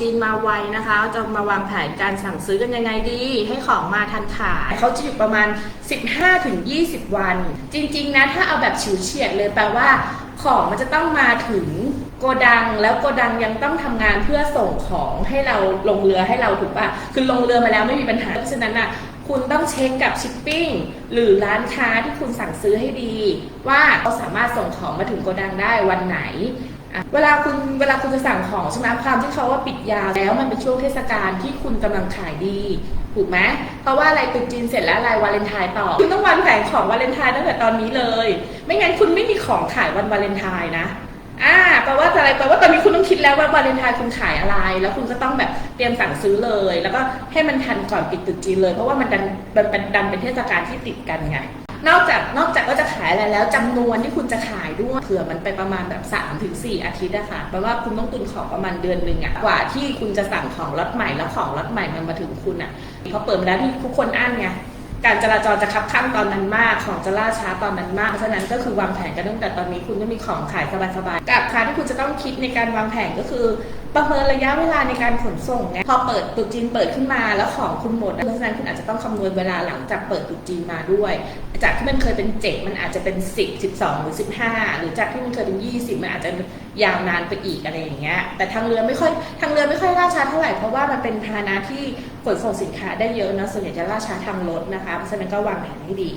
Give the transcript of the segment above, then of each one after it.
จีนมาไวนะคะ จะมาวางแผนการสั่งซื้อกันยังไงดี ให้ของมาทันขายเขาจะอยู่ประมาณ 15-20 วัน จริง ๆ นะ ถ้าเอาแบบฉิวเฉียดเลยแปลว่าของมันจะต้องมาถึงโกดังแล้วโกดังยังต้องทำงานเพื่อส่งของให้เราลงเรือให้เราถูกปะคือลงเรือมาแล้วไม่มีปัญหาเพราะฉะนั้นอะ คุณต้องเช็คกับชิปปิ้งหรือร้านค้าที่คุณสั่งซื้อให้ดี ว่าเขาสามารถส่งของมาถึงโกดังได้วันไหน เวลาคุณเวลาคุณจะสั่งของใช่ไหมความที่เขาว่าปิดยาวแล้วมันเป็นช่วงเทศกาลที่คุณกำลังขายดีถูกไหมเพราะว่าอะไรตุจีนเสร็จแล้วอะไรวาเลนไทน์ต่อ คุณต้องวางแผนของวาเลนไทน์ตั้งแต่ตอนนี้เลย ไม่งั้นคุณไม่มีของขายวันวาเลนไทน์นะอ่าแปลว่าอะไรแปลว่า ต้องคิดแล้วว่าวาเลนไทน์คุณขายอะไร แล้วคุณก็ต้องแบบเตรียมสั่งซื้อเลย แล้วก็ให้มันทันก่อนปิดตรุษจีนเลย เพราะว่ามันดันมันเป็นดันเป็นเทศกาลที่ติดกันไงนอกจากนอกจากว่าจะขายอะไรแล้วจำนวนที่คุณจะขายด้วยเผื่อมันไปประมาณแบบ3าถึงสอาทิตย์อะคะแปลว่าคุณต้องตุนของประมาณเดือนหนึ่งอะกว่าที่คุณจะสั่งของล็อตใหม่แล้วของล็อตใหม่มันมาถึงคุณอะพอเปิดมาแล้วที่ทุกคนอั้นไง การจราจรจะคับข้างตอนนั้นมาก ของจะล่าช้าตอนนั้นมาก เพราะฉะนั้นก็คือวางแผนกันตั้งแต่ตอนนี้คุณก็มีของขายสบายๆกับค่าที่คุณจะต้องคิดในการวางแผนก็คือ ประเมินระยะเวลาในการขนส่งไงพอเปิดตุจีนเปิดขึ้นมาแล้วของคุณหมด เพราะฉะนั้นคุณอาจจะต้องคำนวณเวลาหลังจากเปิดตุจีนมาด้วย จากที่มันเคยเป็นเจ็ดมันอาจจะเป็นสิบสิบสองหรือสิบห้าหรือจากที่มันเคยเป็นยี่สิบมันอาจจะยาวนานไปอีกอะไรอย่างเงี้ย แต่ทางเรือไม่ค่อยทางเรือไม่ค่อยล่าช้าเท่าไหร่เพราะว่ามันเป็นพาหนะที่ขนส่งสินค้าได้เยอะเนะส่วนใหญ่จะล่าช้าทางรถนะคะเพราะฉะนั้นก็วางแผนให้ดี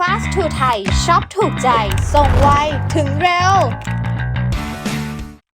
Fast to Thai ช็อปถูกใจ ส่งไวถึงเร็ว